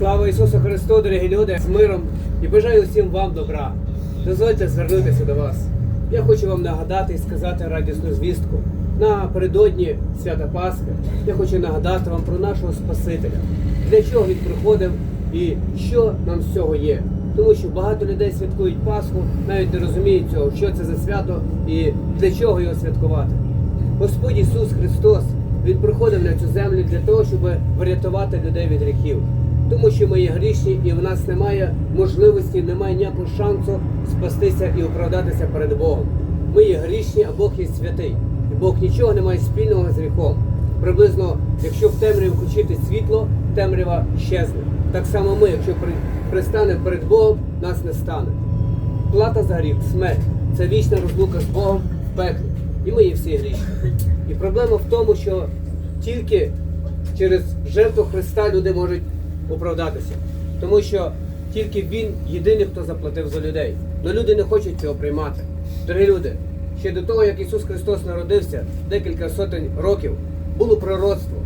Слава Ісусу Христу, дорогі люди, з миром і бажаю всім вам добра. Дозвольте звернутися до вас. Я хочу вам нагадати і сказати радісну звістку. Напередодні свята Пасхи я хочу нагадати вам про нашого Спасителя, для чого він приходив і що нам з цього є. Тому що багато людей святкують Пасху, навіть не розуміють цього, що це за свято і для чого його святкувати. Господь Ісус Христос Він приходив на цю землю для того, щоб врятувати людей від гріхів. Тому що ми є грішні і в нас немає можливості, немає ніякого шансу спастися і оправдатися перед Богом. Ми є грішні, а Бог є святий. І Бог нічого не має спільного з гріхом. Приблизно, якщо в темряві включити світло, темрява щезне. Так само ми, якщо пристанемо перед Богом, нас не стане. Плата за гріх, смерть це вічна розлука з Богом в пеклі. І ми є всі грішні. І проблема в тому, що тільки через жертву Христа люди можуть оправдатися. Тому що тільки Він єдиний, хто заплатив за людей. Але люди не хочуть цього приймати. Дорогі люди, ще до того, як Ісус Христос народився декілька сотень років, було пророцтво.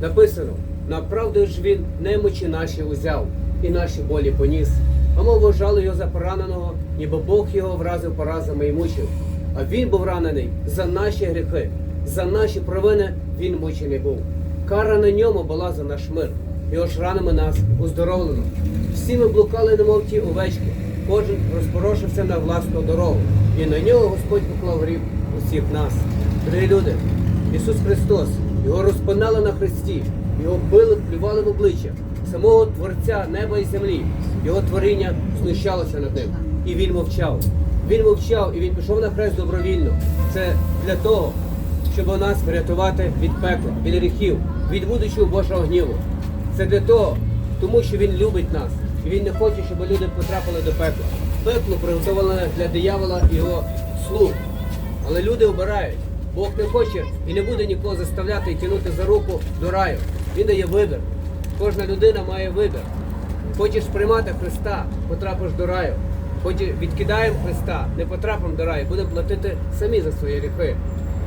Написано, направду ж він немочі наші узяв і наші болі поніс. А ми вважали його за пораненого, ніби Бог його вразив поразами і мучив. А він був ранений за наші гріхи, за наші провини він мучений був. Кара на ньому була за наш мир. Його ж ранами нас уздоровлено. Всі ми блукали, немов ті овечки, кожен розпорошився на власну дорогу. І на нього Господь поклав гріх усіх нас. Дорогі люди, Ісус Христос, його розпинали на хресті, його били, плювали в обличчя, самого Творця неба і землі, його творіння знущалося над ним. І він мовчав. Він мовчав і він пішов на хрест добровільно. Це для того, щоб нас врятувати від пекла, від гріхів, від будучого Божого гніву. Це для того, тому що він любить нас. І він не хоче, щоб люди потрапили до пекла. Пекло приготовлене для диявола і його слуг. Але люди обирають. Бог не хоче і не буде нікого заставляти і тягнути за руку до раю. Він дає вибір. Кожна людина має вибір. Хочеш приймати Христа, потрапиш до раю. Хочеш відкидаємо Христа, не потрапимо до раю, будемо платити самі за свої гріхи.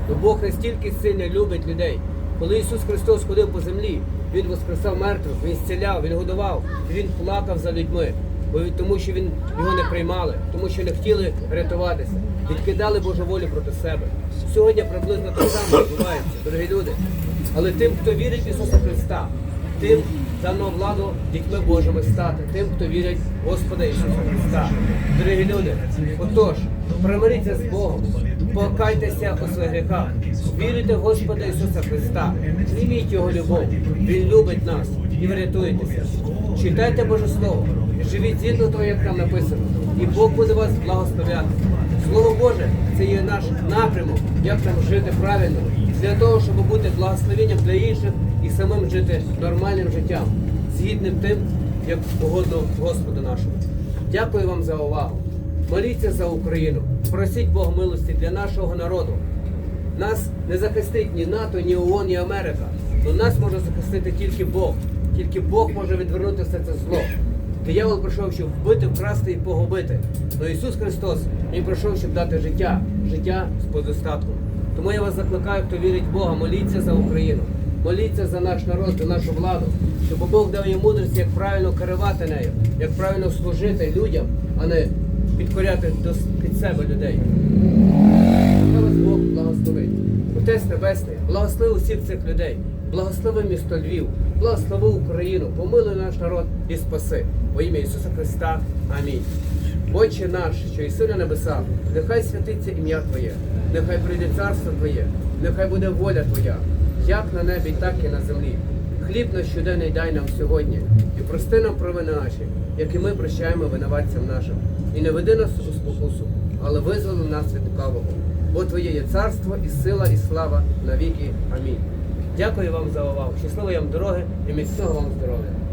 Но Бог настільки сильно любить людей. Коли Ісус Христос ходив по землі, Він воскресав мертвих, Він зціляв, Він годував, Він плакав за людьми. Бо тому що він його не приймали, тому що не хотіли рятуватися, відкидали Божу волю проти себе. Сьогодні приблизно так само відбувається, дорогі люди. Але тим, хто вірить в Ісуса Христа, тим дано владу дітьми Божими стати, тим, хто вірить в Господа Ісуса Христа. Дорогі люди, отож, примиріться з Богом, покайтеся у своїх гріхах, вірите в Господа Ісуса Христа, зніміть Його любов, Він любить нас і врятуєтеся. Читайте Боже Слово, живіть згідно того, як там написано, і Бог буде вас благословляти. Слово Боже, це є наш напрямок, як нам жити правильно, для того, щоб бути благословенням для інших і самим жити нормальним життям, згідним тим, як угодно Господу нашому. Дякую вам за увагу. Моліться за Україну, просіть Бога милості для нашого народу. Нас не захистить ні НАТО, ні ООН, ні Америка. Но нас може захистити тільки Бог. Тільки Бог може відвернути все це зло. Диявол прийшов, щоб вбити, вкрасти і погубити. Но Ісус Христос Він прийшов, щоб дати життя, життя з подостатком. Тому я вас закликаю, хто вірить в Бога, моліться за Україну, моліться за наш народ, за нашу владу, щоб Бог дав їм мудрість, як правильно керувати нею, як правильно служити людям, а не підкоряти до під себе людей. Хай вас Бог благословить. Отець Небесний, благослови усіх цих людей, благослови місто Львів, благослови Україну, помилуй наш народ і спаси. Во ім'я Ісуса Христа. Амінь. Отче наш, що іси на небесах, нехай святиться ім'я Твоє, нехай прийде царство Твоє, нехай буде воля Твоя, як на небі, так і на землі. Хліб наш щоденний дай нам сьогодні, і прости нам провини наші, як і ми прощаємо винуватцям нашим. І не веди нас у спокусу, але визволи нас від лукавого. Бо Твоє є царство і сила, і слава навіки. Амінь. Дякую вам за увагу. Щасливої вам дороги і міцного вам здоров'я.